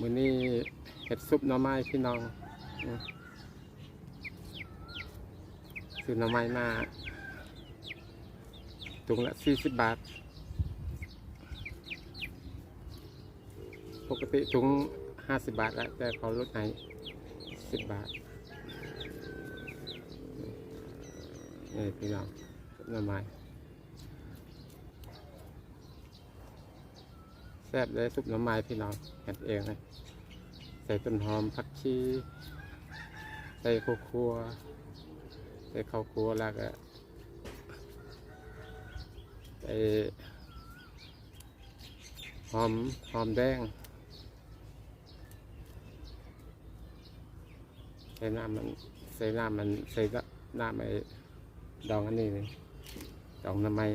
มือนี้เห็ดซุปหน่อไม้พี่น้องซื้อหน่อไม้มาถุงละ40บบาท ปกติถุง50บบาทแล้วแต่เขาลดให้10บบาทนี่พี่น้องหน่อไม้ แซ่บเลยซุปหน่อไม้พี่น้องเห็ดเองเลยใส่ต้นหอมผักชีใส่ข้าวคั่วใส่ข้าวคั่วแล้วก็ใส่หอมหอมแดงใส่น้ำมันใส่น้ำมันใส่น้ำไอ้ดองอันนี้เลยดองน้ำไม้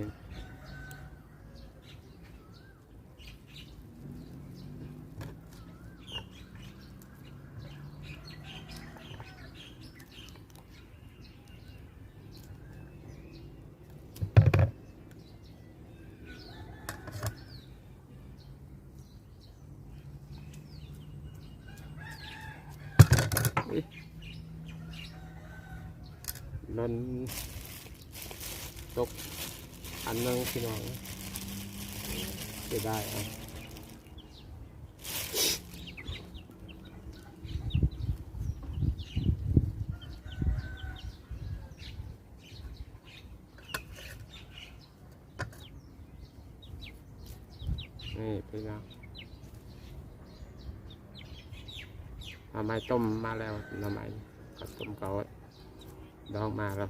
อุ๊ย มันตกอันนึงพี่น้องจะได้อานี่พี่น้องหน่อไม้ต้มมาแล้วหน่อไม้ก็ต้มเขา ดองมาแล้ว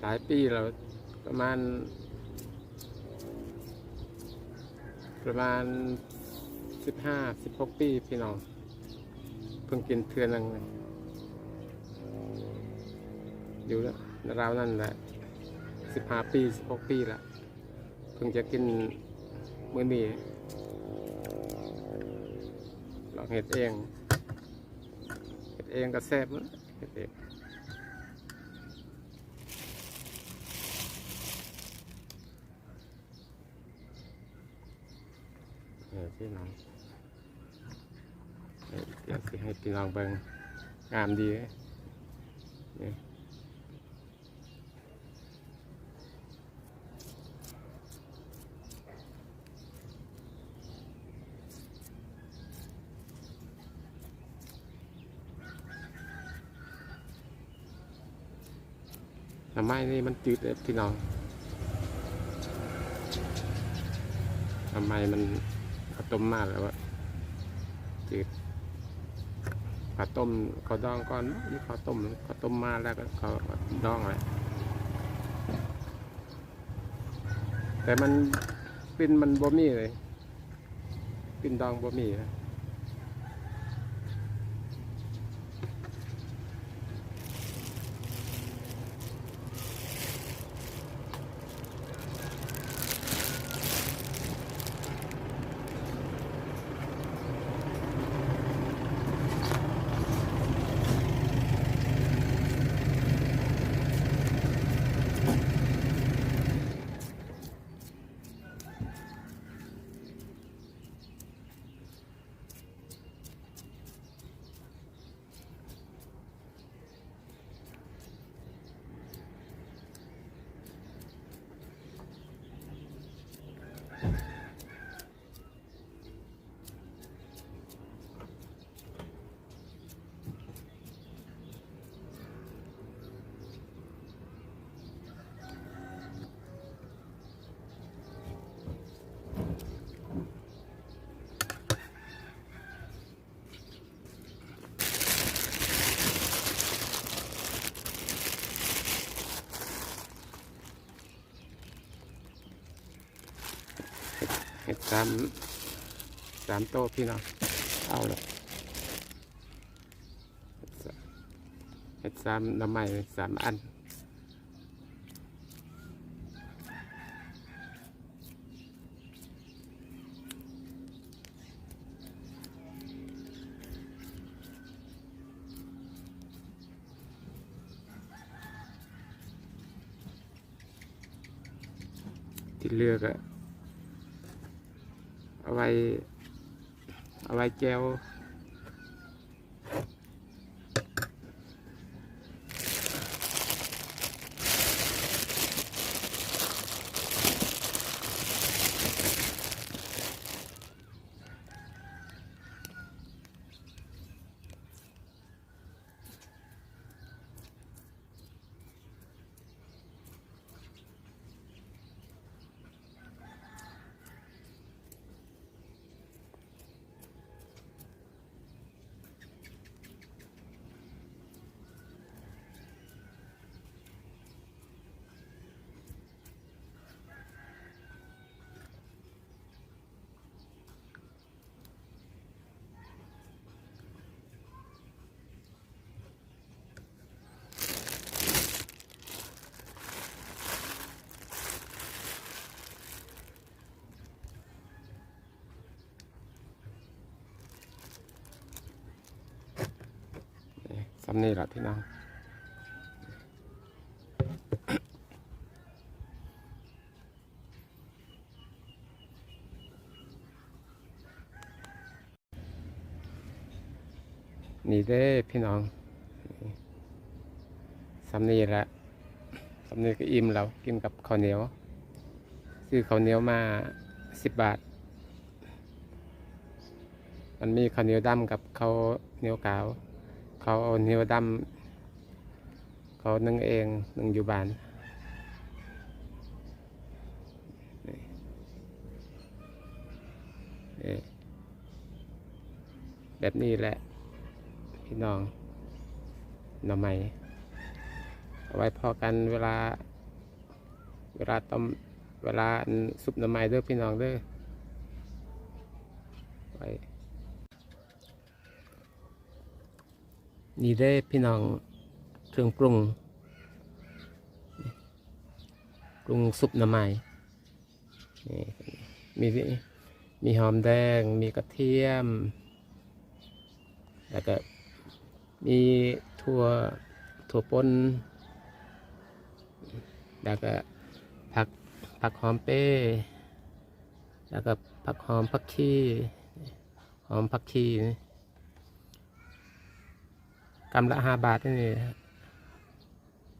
หลายปีแล้วประมาณ ประมาณสิบห้าสิบหกปีพี่น้อง เพิ่งกินเทือนึงเลย อยู่แล้วราวนั่นแหละสิบห้าปีสิบหกปีละเพิ่งจะกินมื้อนี้ลองเห็ดเองเห็ดเองก็แซ่บนะเห็ดเองเออพี่น้องเอ่อเดี๋ยวสิให้พี่น้องเบิ่งงามดีเลยนี่หน่อ ไม้นี่มันจืดเลยพี่น้องหน่อไมมันเขาต้มมากแล้วอะจืดข้าวต้มข้าวดองก่อนนี่ข้าวต้มข้าวต้มมาแล้วก็ข้าวดองอะไรแต่มันปิ้นมันบ่มีเลยปิ้นดองบ่มีนะามสามโต๊ะพี่น้องเอาละเห็ดสามน้ำใหม่สามอันที่เลือกอะ เอาไว้ เอาไว้แจว นี่ซ้ำนี่แหละพี่น้องนี่เด้พี่น้องนี่ซ้ำนี่แหละซ้ำนี่ก็อิ่มแล้วกินกับข้าวเหนียว ซื้อข้าวเหนียวมาสิบบาท มันมีข้าวเหนียวดำกับข้าวเหนียวขาว เขาเอาเนียวดำเขานึ่งเองนึ่งอยู่บ้านแบบนี้แหละ พี่น้องหน่อไม้เอาไว้พอกันเวลา เวลาต้มเวลาซุปหน่อไม้เด้อพี่น้องเด้อไว้ นี่ได้พี่น้องเครื่องปรุงปรุงซุปหน่อไม้มีมีหอมแดง มีกระเทียม แล้วก็มีถั่วถั่วป่นแล้วก็ผักผักหอมเป้ แล้วก็ผักหอมผักชีหอมผักชี กำละห้าบาทนี่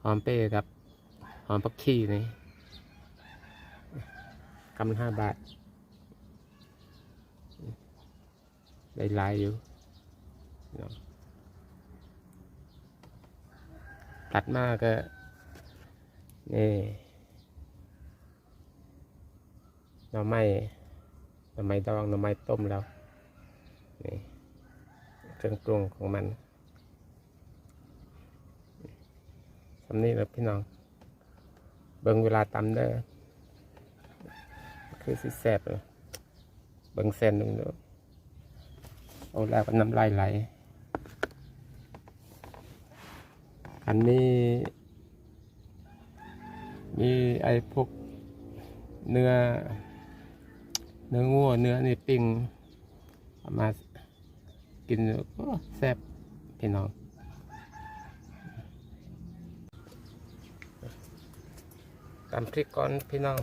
หอมเป้กับ หอมผักชีนี่กำละห้าบาท ได้ลายอยู่ตัดมากก็ นี่หน่อไม้หน่อไม้ดองหน่อไม้ต้มแล้ว นี่ เครื่องปรุงของมันำนี้แหล้วพี่น้อง เบิ่งเวลาตำเด้อคือสิแซ่บเลยเบิ่งเส้นนึงเด้อเอาแล้วก็น้ำลายไหล อันนี้ มีไอ้พวกเนื้อ เนื้องัวเนื้อนี่ปิ้งมากินก็แซ่บพี่น้อง ตำพริกก่อนพี่น้อง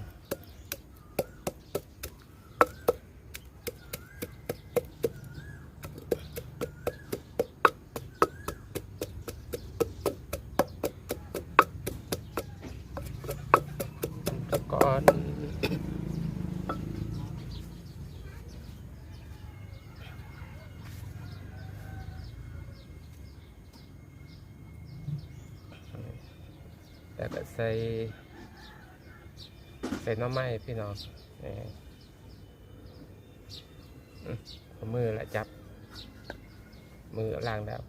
ก่อนแล้วก็ใส่ ใส่น้ำไม้พี่น้องเอออืมเอามือละจับ มือล่างแล้ว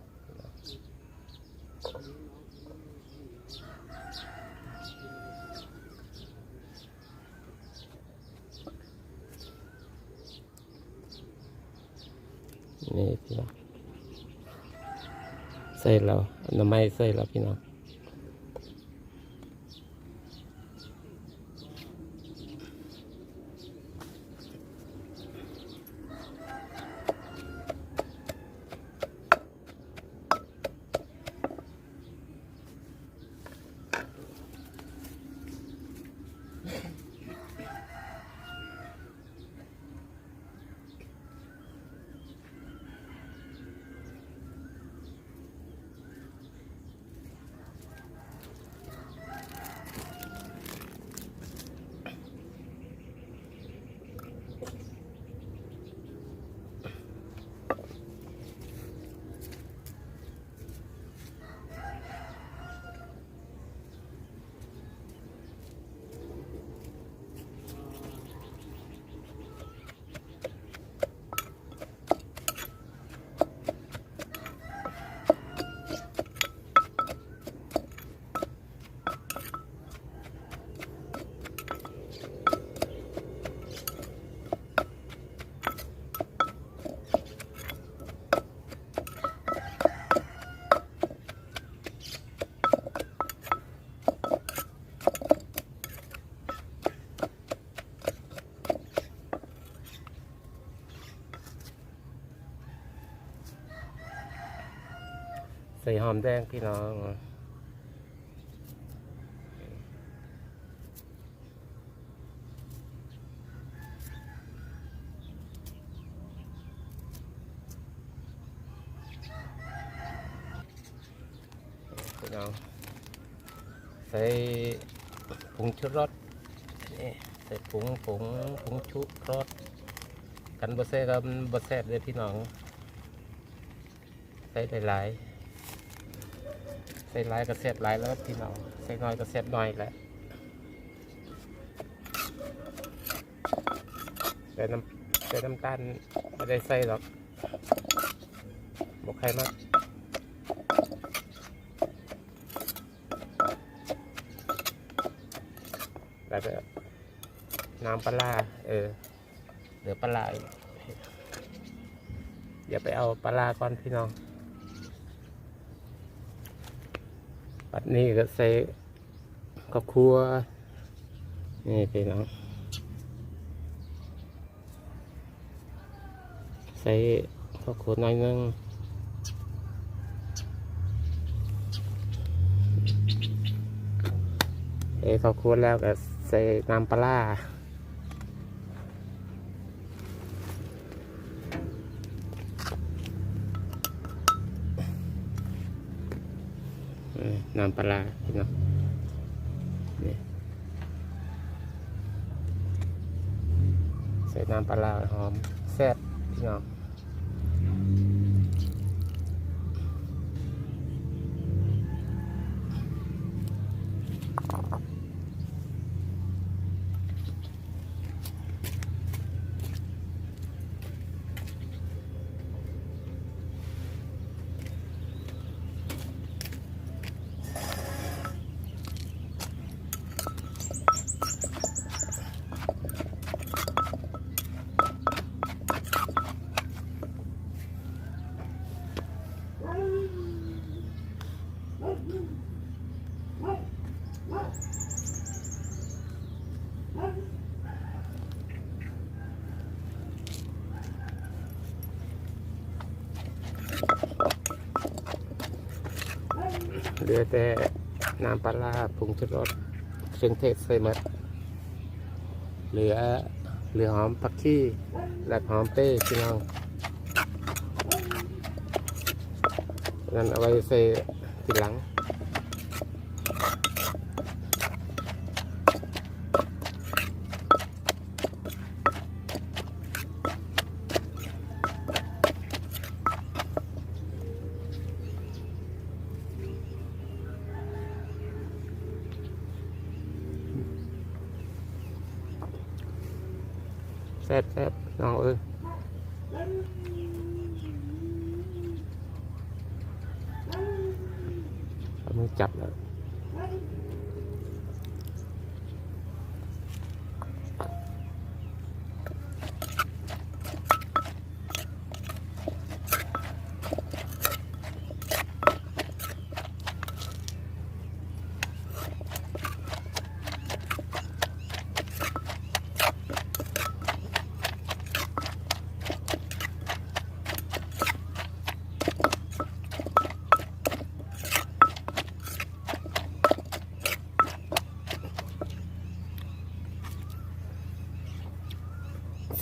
นี่พี่น้องใส่เอาหน้ำไม้ใส่แล้วพี่น้อง หอมแดงพี่น้อง พี่น้อง ใส่ผงชูรสนี่ใส่ผงผงผงชูรสกันบะเซ่กับบะแซ่บเลยพี่น้อง ใส่หลายๆ ใส่หลายก็แซ่บหลายแล้วพี่น้องใส่น้อยก็แซ่บน้อยแหละแต่น้ำแต่น้ำตาลไม่ได้ใส่หรอกบอกใครมากแล้วก็น้ำปลาร้าเออเหลือปลาร้าอีกอย่าไปเอาปลาร้าก่อนพี่น้อง ปัดนี้ก็ใส่ข้าวคั่วนี่พี่น้องใส่ข้าวคั่วหน้อยนึงเอ้ข้าวคั่วแล้วก็ใส่น้ำปลา น้ำปลาร้าพี่น้องนี่ใส่น้ำปลาร้าหอมแซ่บพี่น้อง เหลือแต่น้ำปลาผงชูรสเครื่องเทศใส่หมดเหลือเหลือหอมผักชีและหอมเต้พี่น้องนั่นเอาไว้ใส่ทีหลัง แซ่บแซ่บน้องเอ้ยเอามือจับแล้ว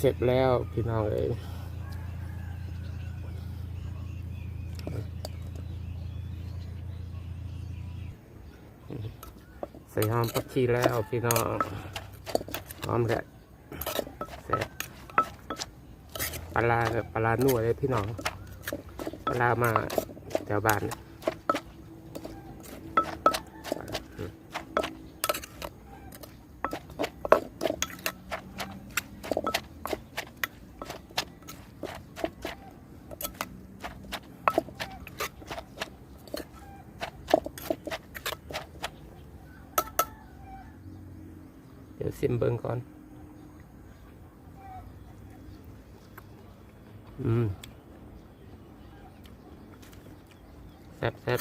เส ร็จแล้วพี่น้องเอ้ยใส่หอมผักชีแล้วพี่น้องหอมแหละแซ่บปลาปลาร้านัวเลยพี่น้องปลาร้ามาแถวบ้าน ดี๋ยวซิมเบิงก่อน อืมแซ่บแซ่บ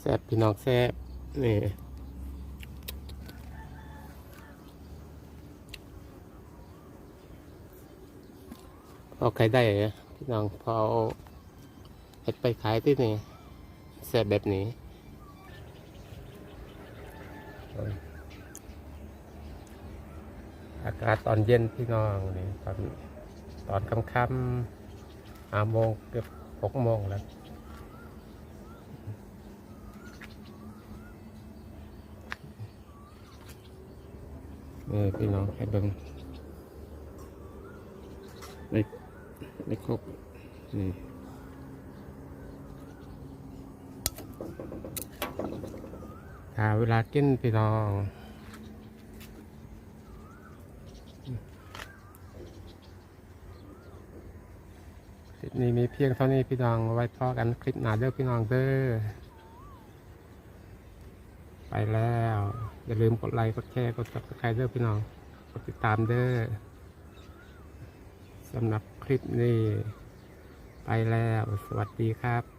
แซ่บพี่น้องแซ่บนี่ เอาใครได้เหรอพี่น้องพอเอาเห็ดไปขายที่นี่แซ่บแบบนี้อากาศตอนเย็นพี่น้องนี่ตอนตอนค่ำๆห้าโมงเกือบหกโมงแล้วนี่พี่น้องให้เบิ่งใน ในครกนี่หาเวลากินพี่น้องคลิปนี้มีเพียงเท่านี้พี่น้องไว้พอกันคลิปหน้าเด้อพี่น้องเด้อไปแล้ว อย่าลืมกดไลค์กดแชร์กด subscribe เด้อพี่น้อง กดติดตามเด้อ สำหรับคลิปนี้ ไปแล้ว สวัสดีครับ